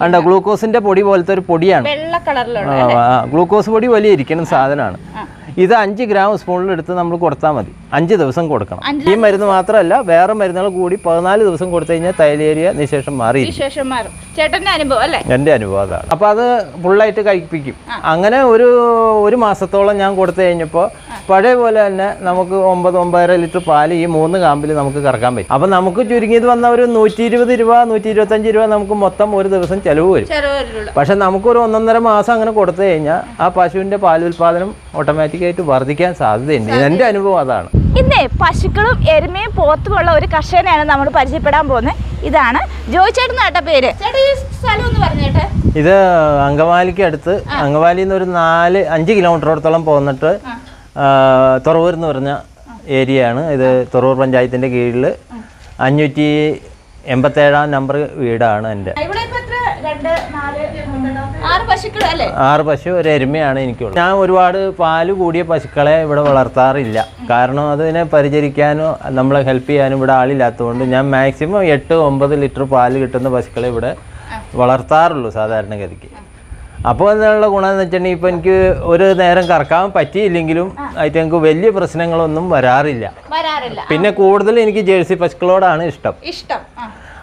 കണ്ട ഗ്ലൂക്കോസിന്റെ പൊടി പോലത്തെ ഒരു പൊടിയാണ്. ഗ്ലൂക്കോസ് പൊടി വലിയ ഇരിക്കുന്ന സാധനമാണ്. ഇത് അഞ്ച് ഗ്രാം സ്പൂണിൽ എടുത്ത് നമ്മൾ കൊടുത്താൽ മതി. അഞ്ച് ദിവസം കൊടുക്കണം. ഈ മരുന്ന് മാത്രമല്ല വേറെ മരുന്നുകൾ കൂടി പതിനാല് ദിവസം കൊടുത്തു കഴിഞ്ഞാൽ തൈലേരിയ നിശേഷം മാറി വിശേഷം മാറും. ചേട്ടന്റെ അനുഭവം അല്ലേ? എന്റെ അനുഭവം അതാണ്. അപ്പോൾ അത് ഫുള്ളായിട്ട് കഴിപ്പിക്കും. അങ്ങനെ ഒരു ഒരു മാസത്തോളം ഞാൻ കൊടുത്തു കഴിഞ്ഞപ്പോൾ പഴയ പോലെ തന്നെ നമുക്ക് ഒമ്പത് ഒമ്പതര ലിറ്റർ പാൽ ഈ മൂന്ന് കാമ്പിൽ നമുക്ക് കറക്കാൻ പറ്റും. അപ്പം നമുക്ക് ചുരുങ്ങിയത് വന്ന ഒരു നൂറ്റി ഇരുപത് രൂപ നൂറ്റി ഇരുപത്തഞ്ച് രൂപ നമുക്ക് മൊത്തം ഒരു ദിവസം ചിലവ് വരും. പക്ഷെ നമുക്കൊരു ഒന്നൊന്നര മാസം അങ്ങനെ കൊടുത്തു കഴിഞ്ഞാൽ ആ പശുവിന്റെ പാലുൽപാദനം ഓട്ടോമാറ്റിക്കായിട്ട് വർദ്ധിക്കാൻ സാധ്യതയുണ്ട്. എന്റെ അനുഭവം അതാണ്. ഇന്നേ പശുക്കളും എരുമയും പോത്തുമുള്ള ഒരു കർഷകനെയാണ് നമ്മൾ പരിചയപ്പെടാൻ പോകുന്നത്. ഇതാണ് ജോയി ചേട്ടൻ കേട്ട. പേര് ഇത് അങ്കമാലിക്ക് അടുത്ത്. അങ്കമാലിയിൽ നിന്ന് ഒരു നാല് അഞ്ച് കിലോമീറ്ററോടത്തോളം പോന്നിട്ട് തുറവൂർ എന്ന് പറഞ്ഞ ഏരിയയാണ്. ഇത് തുറവൂർ പഞ്ചായത്തിന്റെ കീഴിൽ അഞ്ഞൂറ്റി എൺപത്തേഴാം നമ്പർ വീടാണ് എന്റെ ഇവിടെ ഇപ്പൊ എത്ര രണ്ട് നാല് ആറ് പശു ഒരു എരുമയാണ് എനിക്കുള്ളത്. ഞാൻ ഒരുപാട് പാൽ കൂടിയ പശുക്കളെ ഇവിടെ വളർത്താറില്ല. കാരണം അതിനെ പരിചരിക്കാനോ നമ്മളെ ഹെൽപ്പ് ചെയ്യാനും ഇവിടെ ആളില്ലാത്തതുകൊണ്ട് ഞാൻ മാക്സിമം എട്ട് ഒമ്പത് ലിറ്റർ പാൽ കിട്ടുന്ന പശുക്കളെ ഇവിടെ വളർത്താറുള്ളൂ സാധാരണഗതിക്ക്. അപ്പോൾ അതിനുള്ള ഗുണം എന്ന് വെച്ചിട്ടുണ്ടെങ്കിൽ ഇപ്പോൾ എനിക്ക് ഒരു നേരം കറക്കാൻ പറ്റിയില്ലെങ്കിലും ആയിട്ട് എനിക്ക് വലിയ പ്രശ്നങ്ങളൊന്നും വരാറില്ല. പിന്നെ കൂടുതൽ എനിക്ക് ജേഴ്സി പശുക്കളോടാണ് ഇഷ്ടം. ഇഷ്ടം.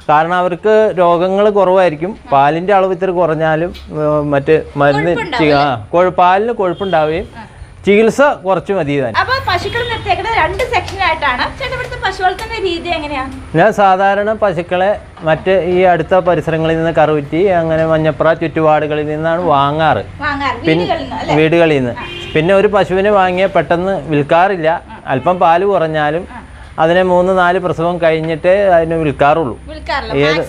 കാരണം അവർക്ക് രോഗങ്ങൾ കുറവായിരിക്കും. പാലിന്റെ അളവ് ഇത്തിരി കുറഞ്ഞാലും മറ്റ് മരുന്ന് പാലിന് കൊഴുപ്പുണ്ടാവുകയും ചികിത്സ കുറച്ച് മതി അപ്പൊ പശുക്കൾ നിർത്തിയേക്കുന്നത് രണ്ട് സെക്ഷനായിട്ടാണ് ചേട്ടൻ ഇവിടുത്തെ പശു വളർത്തുന്ന രീതി എങ്ങനെയാ? ഞാൻ സാധാരണ പശുക്കളെ മറ്റ് ഈ അടുത്ത പരിസരങ്ങളിൽ നിന്ന് കറുവിറ്റി അങ്ങനെ മഞ്ഞപ്ര ചുറ്റുപാടുകളിൽ നിന്നാണ് വാങ്ങാറ്. പിന്നെ വീടുകളിൽ നിന്ന് അല്ലേ? വീടുകളിൽ നിന്ന്. പിന്നെ ഒരു പശുവിനെ വാങ്ങിയ പെട്ടെന്ന് വിൽക്കാറില്ല. അല്പം പാൽ കുറഞ്ഞാലും അതിനെ മൂന്ന് നാല് പ്രസവം കഴിഞ്ഞിട്ട് അതിനെ വിൽക്കാറുള്ളൂ. ഏത്.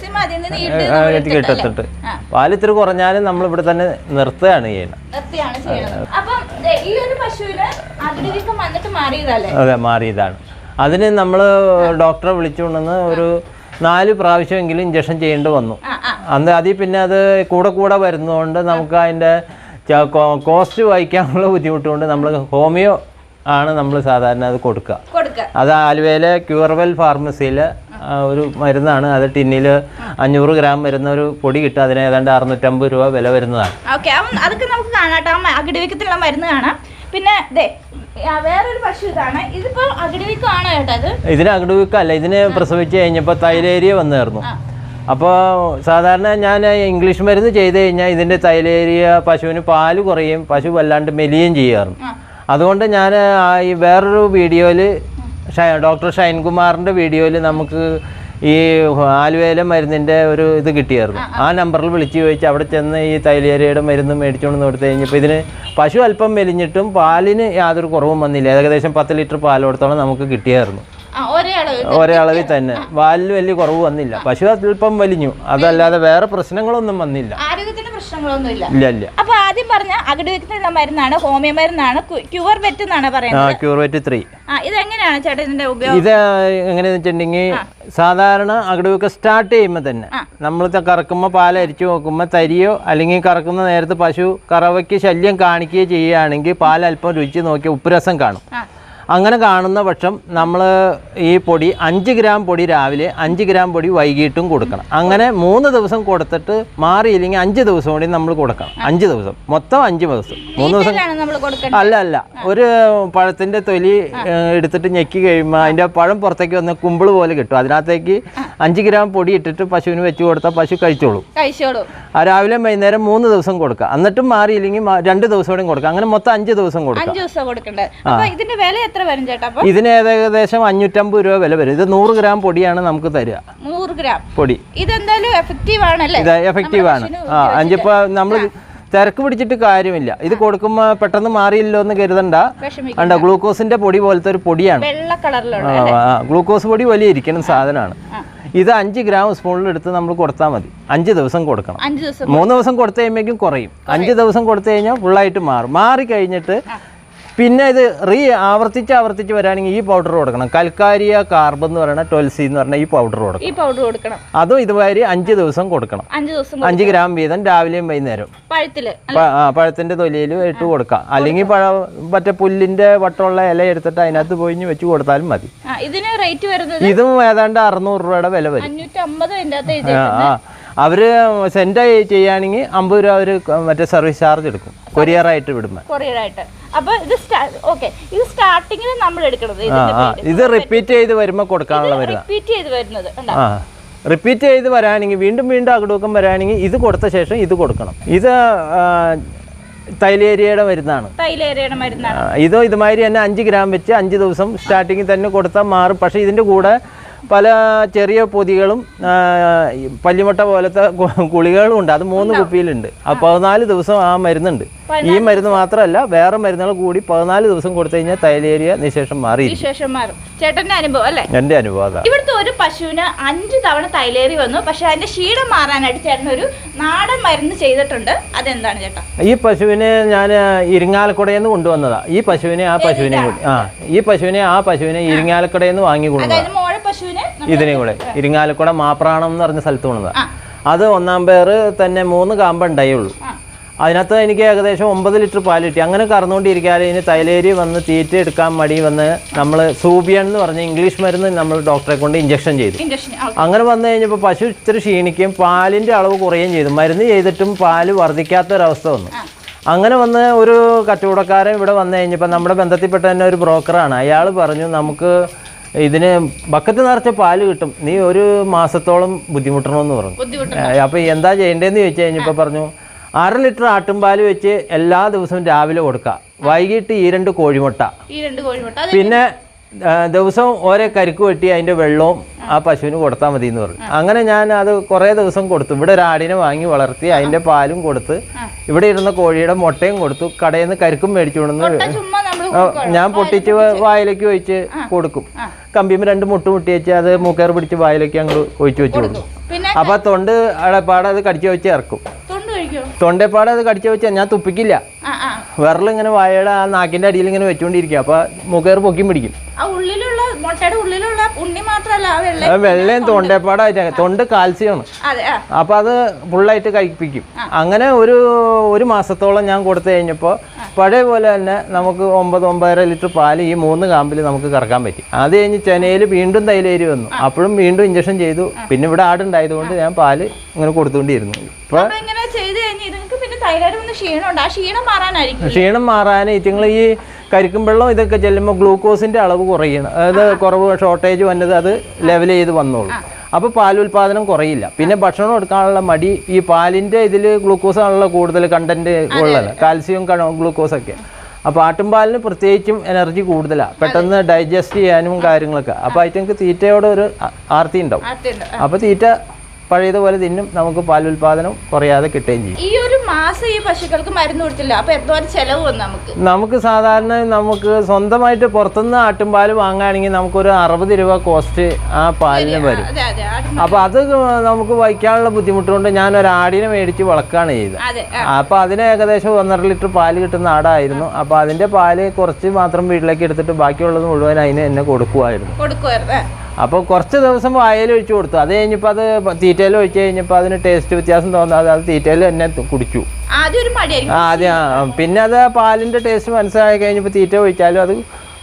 പാൽ ഇത്തിരി കുറഞ്ഞാലും നമ്മൾ ഇവിടെ തന്നെ നിർത്തുകയാണ് ചെയ്യുന്നത്. അതെ മാറിയതാണ്. അതിന് നമ്മൾ ഡോക്ടറെ വിളിച്ചുകൊണ്ടെന്ന് ഒരു നാല് പ്രാവശ്യമെങ്കിലും ഇഞ്ചക്ഷൻ ചെയ്യേണ്ടി വന്നു. അന്ന് അതിൽ പിന്നെ അത് കൂടെ കൂടെ വരുന്നതുകൊണ്ട് നമുക്ക് അതിന്റെ കോസ്റ്റ് വഹിക്കാനുള്ള ബുദ്ധിമുട്ടുകൊണ്ട് നമ്മൾ ഹോമിയോ ആണ് നമ്മൾ സാധാരണ അത് കൊടുക്കുക. കൊടുക്ക അത് ആലുവയിലെ ക്യൂർവെൽ ഫാർമസിയിൽ ഒരു മരുന്നാണ്. അത് ടിന്നിൽ അഞ്ഞൂറ് ഗ്രാം വരുന്ന ഒരു പൊടി കിട്ടും. അതിന് ഏതാണ്ട് അറുന്നൂറ്റമ്പത് രൂപ വില വരുന്നതാണ്. ഓക്കെ അതൊക്കെ നമുക്ക് കാണാം അകിടിവെക്കത്തിലുള്ള മരുന്ന് കാണാം. പിന്നെ വേറൊരു പശു ഇതാണ്. ഇതിപ്പോ അകിടിവെക്കം കേട്ടോ ഇതിന് അകടുവിക്കല്ല ഇതിന് പ്രസവിച്ച് കഴിഞ്ഞപ്പോൾ തൈലേരിയ വന്നായിരുന്നു. അപ്പോൾ സാധാരണ ഞാൻ ഇംഗ്ലീഷ് മരുന്ന് ചെയ്ത് കഴിഞ്ഞാൽ ഇതിന്റെ തൈലേരിയ പശുവിന് പാൽ കുറയും പശു വല്ലാണ്ട് മെലിയും ചെയ്യാറുണ്ട്. അതുകൊണ്ട് ഞാൻ ഈ വേറൊരു വീഡിയോയിൽ ഡോക്ടർ ഷൈൻകുമാറിന്റെ വീഡിയോയിൽ നമുക്ക് ഈ ആലുവേല മരുന്നിന്റെ ഒരു ഇത് കിട്ടിയായിരുന്നു. ആ നമ്പറിൽ വിളിച്ച് ചോദിച്ച് അവിടെ ചെന്ന് ഈ തൈലേരയുടെ മരുന്ന് മേടിച്ചുകൊണ്ട് കൊടുത്തു കഴിഞ്ഞപ്പോൾ ഇതിന് പശു അല്പം മെലിഞ്ഞിട്ടും പാലിന് യാതൊരു കുറവും വന്നില്ല. ഏകദേശം പത്ത് ലിറ്റർ പാലോടത്തോളം നമുക്ക് കിട്ടിയായിരുന്നു. ഒരേ അളവിൽ തന്നെ. വാലിൽ വലിയ കുറവ് വന്നില്ല. പശു അല്പം വലിഞ്ഞു. അതല്ലാതെ വേറെ പ്രശ്നങ്ങളൊന്നും വന്നില്ല. ആരോഗ്യത്തിന് പ്രശ്നങ്ങളൊന്നും ഇല്ല ഇല്ല. അപ്പൊ ആദ്യം പറഞ്ഞ അകിടിവെക്കത്തിലുള്ള മരുന്നാണ് ഹോമിയോ മരുന്നാണ് ക്യൂർ വെറ്റ് എന്നാണ് ആ ക്യൂർ വെറ്റ് ത്രീ. ഇതെങ്ങനെയാണ് ചേട്ടാ ഇതിന്റെ ഉപയോഗം? ഇത് എങ്ങനെയാന്ന് വെച്ചിട്ടുണ്ടെങ്കിൽ സാധാരണ അകടുവൊക്കെ സ്റ്റാർട്ട് ചെയ്യുമ്പോൾ തന്നെ നമ്മൾ കറക്കുമ്പോൾ പാൽ അരിച്ചു നോക്കുമ്പോൾ തരിയോ അല്ലെങ്കിൽ കറക്കുന്ന നേരത്ത് പശു കറവയ്ക്ക് ശല്യം കാണിക്കുകയോ ചെയ്യുകയാണെങ്കിൽ പാൽ അല്പം രുചി നോക്കിയാൽ ഉപ്പുരസം കാണും. അങ്ങനെ കാണുന്ന പക്ഷം നമ്മൾ ഈ പൊടി അഞ്ച് ഗ്രാം പൊടി രാവിലെ അഞ്ച് ഗ്രാം പൊടി വൈകിട്ടും കൊടുക്കണം. അങ്ങനെ മൂന്ന് ദിവസം കൊടുത്തിട്ട് മാറിയില്ലെങ്കിൽ അഞ്ച് ദിവസം കൂടി നമ്മൾ കൊടുക്കണം. അഞ്ച് ദിവസം. മൊത്തം അഞ്ച് ദിവസം. മൂന്ന് ദിവസം അല്ല അല്ല. ഒരു പഴത്തിന്റെ തൊലി എടുത്തിട്ട് ഞെക്കി കഴിയുമ്പോൾ അതിന്റെ പഴം പുറത്തേക്ക് വന്ന കുമ്പിൾ പോലെ കിട്ടും. അതിനകത്തേക്ക് അഞ്ച് ഗ്രാം പൊടി ഇട്ടിട്ട് പശുവിന് വെച്ച് കൊടുത്താൽ പശു കഴിച്ചോളൂ. കഴിച്ചോളൂ. ആ രാവിലെ വൈകുന്നേരം മൂന്ന് ദിവസം കൊടുക്കുക. എന്നിട്ടും മാറിയില്ലെങ്കിൽ രണ്ട് ദിവസം കൂടി കൊടുക്കുക. അങ്ങനെ മൊത്തം അഞ്ച് ദിവസം കൊടുക്കുക. എത്ര വരും ചേട്ടാ ഇതിന് ഏകദേശം അഞ്ഞൂറ്റമ്പത് രൂപ വില വരും. ഇത് നൂറ് ഗ്രാം പൊടിയാണ് നമുക്ക് തരിക. നൂറ് ഗ്രാം. പൊടി. ഇതെന്തായാലും എഫക്റ്റീവ് ആണല്ലേ? ഇത് എഫക്റ്റീവ് ആണ്. ആ അഞ്ചിപ്പോ നമ്മൾ തിരക്ക് പിടിച്ചിട്ട് കാര്യമില്ല. ഇത് കൊടുക്കുമ്പോൾ പെട്ടെന്ന് മാറിയില്ലോ എന്ന് കരുതണ്ട. അണ്ട ഗ്ലൂക്കോസിന്റെ പൊടി പോലത്തെ ഒരു പൊടിയാണ്. ഗ്ലൂക്കോസ് പൊടി വലിയ ഇരിക്കുന്ന സാധനമാണ്. ഇത് അഞ്ച് ഗ്രാം സ്പൂണിൽ എടുത്ത് നമ്മൾ കൊടുത്താൽ മതി. അഞ്ച് ദിവസം കൊടുക്കണം. മൂന്ന് ദിവസം കൊടുത്തു കഴിയുമ്പോഴേക്കും കുറയും. അഞ്ച് ദിവസം കൊടുത്തു കഴിഞ്ഞാൽ ഫുള്ളായിട്ട് മാറും. മാറി കഴിഞ്ഞിട്ട് പിന്നെ ഇത് റീ ആവർത്തിച്ച് ആവർത്തിച്ച് വരാണെങ്കിൽ ഈ പൗഡർ കൊടുക്കണം. കൽക്കാരിയ കാർബൺ എന്ന് പറയുന്ന ട്വൽസി എന്ന് പറഞ്ഞ ഈ പൗഡർ കൊടുക്കണം. ഈ പൗഡർ കൊടുക്കണം. അതും ഇതുവരെ അഞ്ച് ദിവസം കൊടുക്കണം. അഞ്ച് ദിവസം അഞ്ച് ഗ്രാം വീതം രാവിലെയും വൈകുന്നേരം പഴത്തിൽ പഴത്തിന്റെ തൊലിയിൽ ഇട്ട് കൊടുക്കാം. അല്ലെങ്കിൽ പഴ മറ്റേ പുല്ലിന്റെ വട്ടമുള്ള ഇല എടുത്തിട്ട് അതിനകത്ത് പോയി വെച്ച് കൊടുത്താലും മതി. ഇതിന് റേറ്റ് വരുന്നത് ഇതും ഏതാണ്ട് അറുന്നൂറ് രൂപയുടെ വില വരും. അവർ സെൻഡ് ചെയ്യുകയാണെങ്കിൽ അമ്പത് രൂപ അവർ മറ്റേ സർവീസ് ചാർജ് എടുക്കും. കൊറിയർ ആയിട്ട് വിടുമ്പോൾ കൊറിയർ ആയിട്ട്. അപ്പൊ ഇത് ഓക്കെ ഇത് നമ്മൾ എടുക്കണത് ഇത് റിപ്പീറ്റ് ചെയ്ത് വരുമ്പോൾ കൊടുക്കാനുള്ള റിപ്പീറ്റ് ചെയ്ത് വരുന്നത്? റിപ്പീറ്റ് ചെയ്ത് വരാണെങ്കിൽ വീണ്ടും വീണ്ടും അകടൂക്കം വരാണെങ്കിൽ ഇത് കൊടുത്ത ശേഷം ഇത് കൊടുക്കണം. ഇത് തൈലേരിയയുടെ മരുന്നാണ്. ഇതോ ഇതുമാതിരി തന്നെ അഞ്ച് ഗ്രാം വെച്ച് അഞ്ച് ദിവസം സ്റ്റാർട്ടിങ്ങിൽ തന്നെ കൊടുത്താൽ മാറും. പക്ഷേ ഇതിന്റെ കൂടെ പല ചെറിയ പൊതികളും പല്ലിമുട്ട പോലത്തെ കുളികളും ഗുളികകളും ഉണ്ട്. അത് മൂന്ന് കുപ്പിയിലുണ്ട്. ആ പതിനാല് ദിവസം ആ മരുന്നുണ്ട്. ഈ മരുന്ന് മാത്രമല്ല വേറെ മരുന്നുകൾ കൂടി പതിനാല് ദിവസം കൊടുത്തു കഴിഞ്ഞാൽ തൈലേരിയ നിശേഷം മാറി നിശേഷം മാറും. ചേട്ടന്റെ അനുഭവം അല്ലേ? എന്റെ അനുഭവം ഇവിടുത്തെ ഒരു പശുവിന് അഞ്ച് തവണ തൈലേറി വന്നു. പക്ഷെ അതിന്റെ ക്ഷീണം മാറാനായിട്ട് ചേട്ടൻ ഒരു നാടൻ മരുന്ന് ചെയ്തിട്ടുണ്ട്. അതെന്താണ് ചേട്ടാ? ഈ പശുവിനെ ഞാൻ ഇരിങ്ങാലക്കുടയിൽ നിന്ന് കൊണ്ടുവന്നതാ. ഈ പശുവിനെ ആ പശുവിനെ കൂടി ആ ഈ പശുവിനെ ആ പശുവിനെ ഇരിങ്ങാലക്കുടയിൽ നിന്ന് വാങ്ങി കൊണ്ടുവന്നതാ അതായത് മോഴ പശുവിന് നമ്മ- ഇതിനെ കൂടെ. ഇരിങ്ങാലക്കുട മാപ്രാണം എന്ന് പറഞ്ഞ സ്ഥലത്ത് കൊണ്ടുവന്നതാ. ആ. അത് ഒന്നാം പേര് തന്നെ മൂന്ന് കാമ്പ് ഉണ്ടായുള്ളൂ. ആ. അതിനകത്ത് എനിക്ക് ഏകദേശം ഒമ്പത് ലിറ്റർ പാൽ കിട്ടി. അങ്ങനെ കറന്നുകൊണ്ടിരിക്കാതെ ഇനി തൈലേരി വന്ന് തീറ്റ എടുക്കാൻ മടി വന്ന് നമ്മൾ സൂബിയൻ എന്ന് പറഞ്ഞ ഇംഗ്ലീഷ് മരുന്ന് നമ്മൾ ഡോക്ടറെ കൊണ്ട് ഇഞ്ചക്ഷൻ ചെയ്തു. അങ്ങനെ വന്നു കഴിഞ്ഞപ്പോൾ പശു ഇത്തിരി ക്ഷീണിക്കുകയും പാലിന്റെ അളവ് കുറയുകയും ചെയ്തു. മരുന്ന് ചെയ്തിട്ടും പാൽ വർദ്ധിക്കാത്തൊരവസ്ഥ വന്നു. അങ്ങനെ വന്ന് ഒരു കച്ചവടക്കാരൻ ഇവിടെ വന്നു കഴിഞ്ഞപ്പോൾ നമ്മുടെ ബന്ധത്തിൽപ്പെട്ട തന്നെ ഒരു ബ്രോക്കറാണ് അയാൾ പറഞ്ഞു നമുക്ക് ഇതിന് ബക്കറ്റ് നിറച്ച പാൽ കിട്ടും. നീ ഒരു മാസത്തോളം ബുദ്ധിമുട്ടണമെന്ന് പറഞ്ഞു. അപ്പോൾ എന്താ ചെയ്യേണ്ടതെന്ന് ചോദിച്ചു കഴിഞ്ഞപ്പോൾ പറഞ്ഞു അര ലിറ്റർ ആട്ടുംപാൽ വെച്ച് എല്ലാ ദിവസവും രാവിലെ കൊടുക്കുക വൈകിട്ട് ഈ രണ്ട് കോഴിമുട്ട. ഈ രണ്ട് കോഴിമുട്ട. പിന്നെ ദിവസം ഓരോ കരിക്ക് വെട്ടി അതിന്റെ വെള്ളവും ആ പശുവിന് കൊടുത്താൽ മതി എന്ന് പറഞ്ഞു അങ്ങനെ ഞാൻ അത് കുറേ ദിവസം കൊടുത്തു. ഇവിടെ ഒരു ആടിനെ വാങ്ങി വളർത്തി അതിന്റെ പാലും കൊടുത്ത് ഇവിടെ ഇരുന്ന കോഴിയുടെ മുട്ടയും കൊടുത്തു. കടയിൽ നിന്ന് കരിക്കും മേടിച്ചു കൊണ്ടുവന്ന് ഞാൻ പൊട്ടിച്ച് വായിലേക്ക് ഒഴിച്ച് കൊടുക്കും. കമ്പിയും രണ്ട് മുട്ട് മുട്ടി വെച്ച് അത് മൂക്കേർ പിടിച്ച് വായിലേക്ക് അങ്ങോട്ട് ഒഴിച്ച് വെച്ച് കൊടുക്കും. അപ്പൊ തൊണ്ട് അടപ്പാടെ അത് കടിച്ചു വെച്ച് ഇറക്കും. തൊണ്ടപ്പാടെ അത് കടിച്ചു വെച്ചാൽ ഞാൻ തുപ്പിക്കില്ല. വിരൽ ഇങ്ങനെ വായയുടെ ആ നാക്കിന്റെ അടിയിൽ ഇങ്ങനെ വെച്ചുകൊണ്ടിരിക്കുക അപ്പൊ മൂക്കേർ പൊക്കി പിടിക്കും. വെള്ളയും തൊണ്ടപ്പാടായിട്ട് തൊണ്ട് കാൽസ്യമാണ്. അപ്പോൾ അത് ഫുള്ളായിട്ട് കഴിപ്പിക്കും. അങ്ങനെ ഒരു ഒരു മാസത്തോളം ഞാൻ കൊടുത്തു കഴിഞ്ഞപ്പോൾ പഴയ പോലെ തന്നെ നമുക്ക് ഒമ്പത് ഒമ്പതര ലിറ്റർ പാൽ ഈ മൂന്ന് കാമ്പിൽ നമുക്ക് കറക്കാൻ പറ്റി. അത് കഴിഞ്ഞ് ചെനയിൽ വീണ്ടും തൈലേരി വന്നു. അപ്പോഴും വീണ്ടും ഇഞ്ചക്ഷൻ ചെയ്തു. പിന്നെ ഇവിടെ ആടുണ്ടായതുകൊണ്ട് ഞാൻ പാൽ ഇങ്ങനെ കൊടുത്തുകൊണ്ടിരുന്നു. ഇപ്പൊ ക്ഷീണം മാറാൻ ഇറ്റുങ്ങൾ ഈ കരിക്കും വെള്ളം ഇതൊക്കെ ചെല്ലുമ്പോൾ ഗ്ലൂക്കോസിന്റെ അളവ് കുറയണം അതായത് കുറവ് ഷോർട്ടേജ് വന്നത് അത് ലെവൽ ചെയ്ത് വന്നോളൂ. അപ്പോൾ പാലുൽപാദനം കുറയില്ല. പിന്നെ ഭക്ഷണം കൊടുക്കാനുള്ള മടി ഈ പാലിന്റെ ഇതിൽ ഗ്ലൂക്കോസ് ആണല്ലോ കൂടുതൽ കണ്ടന്റ് ഉള്ളത്. കാൽസ്യം ഗ്ലൂക്കോസ് ഒക്കെ. അപ്പോൾ ആട്ടുംപാലിന് പ്രത്യേകിച്ചും എനർജി കൂടുതലാണ് പെട്ടെന്ന് ഡൈജസ്റ്റ് ചെയ്യാനും കാര്യങ്ങളൊക്കെ. അപ്പോൾ ഐറ്റങ്ങൾക്ക് തീറ്റയോടെ ഒരു ആർത്തി ഉണ്ടാവും അപ്പോൾ തീറ്റ പഴയതുപോലെ തിന്നും നമുക്ക് പാൽ ഉൽപാദനം കുറയാതെ കിട്ടുകയും ചെയ്യും. ഈ ഒരു മാസം ഈ പശുക്കൾക്ക് മരുന്ന് കൊടുത്തില്ല? അപ്പൊ എന്തോരം ചെലവ് വന്നു നമുക്ക്? നമുക്ക് സാധാരണ നമുക്ക് സ്വന്തമായിട്ട് പുറത്തുനിന്ന് ആട്ടുംപാൽ വാങ്ങുകയാണെങ്കിൽ നമുക്കൊരു അറുപത് രൂപ കോസ്റ്റ് ആ പാലിന് വരും. അപ്പൊ അതെ നമുക്ക് വഹിക്കാനുള്ള ബുദ്ധിമുട്ടുകൊണ്ട് ഞാൻ ഒരു ആടിനെ മേടിച്ച് വളക്കുകയാണ് ചെയ്തത്. അപ്പൊ അതിന് ഏകദേശം ഒന്നര ലിറ്റർ പാൽ കിട്ടുന്ന ആടായിരുന്നു. അപ്പൊ അതിന്റെ പാൽ കുറച്ച് മാത്രം വീട്ടിലേക്ക് എടുത്തിട്ട് ബാക്കിയുള്ളത് മുഴുവൻ അതിന് എന്നെ കൊടുക്കുമായിരുന്നു കൊടുക്കുമായിരുന്നു അപ്പോൾ കുറച്ച് ദിവസം വായയിൽ ഒഴിച്ചു കൊടുത്തു. അത് കഴിഞ്ഞപ്പോൾ അത് തീറ്റയിൽ ഒഴിച്ചു കഴിഞ്ഞപ്പോൾ അതിന് ടേസ്റ്റ് വ്യത്യാസം തോന്നാതെ അത് തീറ്റയിൽ തന്നെ കുടിച്ചു. ആദ്യം പിന്നെ അത് ആ പാലിന്റെ ടേസ്റ്റ് മനസ്സിലായി കഴിഞ്ഞപ്പോൾ തീറ്റ ഒഴിച്ചാലും അത്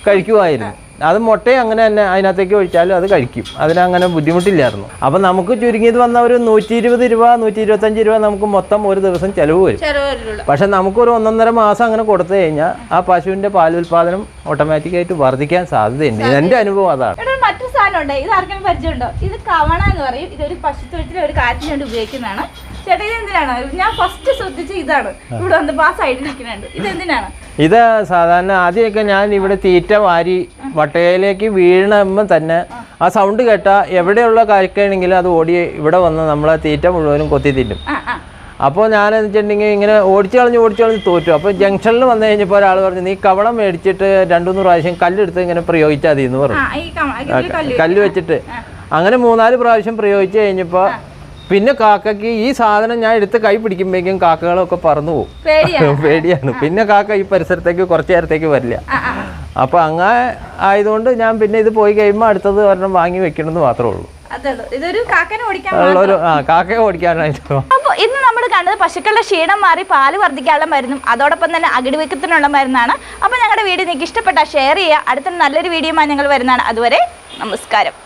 കഴിക്കുമായിരുന്നു. അത് മുട്ടയും അങ്ങനെ തന്നെ അതിനകത്തേക്ക് ഒഴിച്ചാലും അത് കഴിക്കും. അതിനങ്ങനെ ബുദ്ധിമുട്ടില്ലായിരുന്നു. അപ്പം നമുക്ക് ചുരുങ്ങിയത് വന്ന ഒരു നൂറ്റി ഇരുപത് രൂപ നൂറ്റി ഇരുപത്തഞ്ച് രൂപ നമുക്ക് മൊത്തം ഒരു ദിവസം ചിലവ് വരും. പക്ഷെ നമുക്കൊരു ഒന്നൊന്നര മാസം അങ്ങനെ കൊടുത്തു കഴിഞ്ഞാൽ ആ പശുവിന്റെ പാലുൽപാദനം ഓട്ടോമാറ്റിക്കായിട്ട് വർദ്ധിക്കാൻ സാധ്യതയുണ്ട്. എന്റെ അനുഭവം അതാണ്. ഉണ്ട് ഇത് ആർക്കെങ്കിലും പരിചയമുണ്ടോ? ഇത് കവണ എന്ന് പറയും. ഇതൊരു പശുത്തൊഴുത്തിൽ ഒരു കാറ്റിന് വേണ്ടി ഉപയോഗിക്കുന്നതാണ്. ചേട്ടാ ഇത് എന്തിനാണ്? ഞാൻ ഫസ്റ്റ് ശ്രദ്ധിച്ച ഇതാണ്. ഇവിടെ വന്നപ്പോൾ ആ സൈഡിൽ നിൽക്കുന്നുണ്ട്. ഇത് എന്തിനാണ്? ഇത് സാധാരണ ആദ്യമൊക്കെ ഞാൻ ഇവിടെ തീറ്റ വാരി വട്ടയിലേക്ക് വീഴുമ്പോൾ തന്നെ ആ. സൗണ്ട് കേട്ടാൽ എവിടെയുള്ള കാര്യക്കാണെങ്കിലും അത് ഓടി ഇവിടെ വന്ന് നമ്മളെ തീറ്റ മുഴുവനും കൊത്തി തിന്നും. അപ്പോൾ ഞാൻ വെച്ചിട്ടുണ്ടെങ്കിൽ ഇങ്ങനെ ഓടിച്ചു കളഞ്ഞ് ഓടിച്ചു കളഞ്ഞ് തോറ്റു. അപ്പോൾ ജംഗ്ഷനിൽ വന്നു കഴിഞ്ഞപ്പോൾ ഒരാൾ പറഞ്ഞു നീ കവളം മേടിച്ചിട്ട് രണ്ടു മൂന്ന് പ്രാവശ്യം കല്ലെടുത്ത് ഇങ്ങനെ പ്രയോഗിച്ചാൽ മതി എന്ന് പറഞ്ഞു കല്ല് വെച്ചിട്ട്. അങ്ങനെ മൂന്നാൽ പ്രാവശ്യം പ്രയോഗിച്ച് കഴിഞ്ഞപ്പോൾ പിന്നെ കാക്കയ്ക്ക് ഈ സാധനം ഞാൻ എടുത്ത് കൈ പിടിക്കുമ്പോഴേക്കും കാക്കകളൊക്കെ പറന്നു പോകും പേടിയാണ്. പിന്നെ കാക്ക ഈ പരിസരത്തേക്ക് കുറച്ചു നേരത്തേക്ക് വരില്ല. അപ്പോൾ അങ്ങനെ ആയതുകൊണ്ട് ഞാൻ പിന്നെ ഇത് പോയി കഴിയുമ്പോൾ അടുത്തത് ഒരെണ്ണം വാങ്ങി വെക്കണമെന്ന് മാത്രമേ ഉള്ളൂ. ഇതൊരു കാക്കനെ ഓടിക്കാൻ കാക്കയെ ഓടിക്കാനായിട്ട് അപ്പോൾ ഇന്ന് നമ്മൾ കണ്ടത് പശുക്കളുടെ ക്ഷീണം മാറി പാൽ വർദ്ധിക്കാനുള്ള മരുന്നും അതോടൊപ്പം തന്നെ അകിടിവെക്കത്തിനുള്ള മരുന്നാണ്. അപ്പോൾ ഞങ്ങളുടെ വീഡിയോ നിങ്ങൾക്ക് ഇഷ്ടപ്പെട്ടാൽ ഷെയർ ചെയ്യുക. അടുത്ത നല്ലൊരു വീഡിയോയുമായി ഞങ്ങൾ വരുന്നതാണ്. അതുവരെ നമസ്കാരം.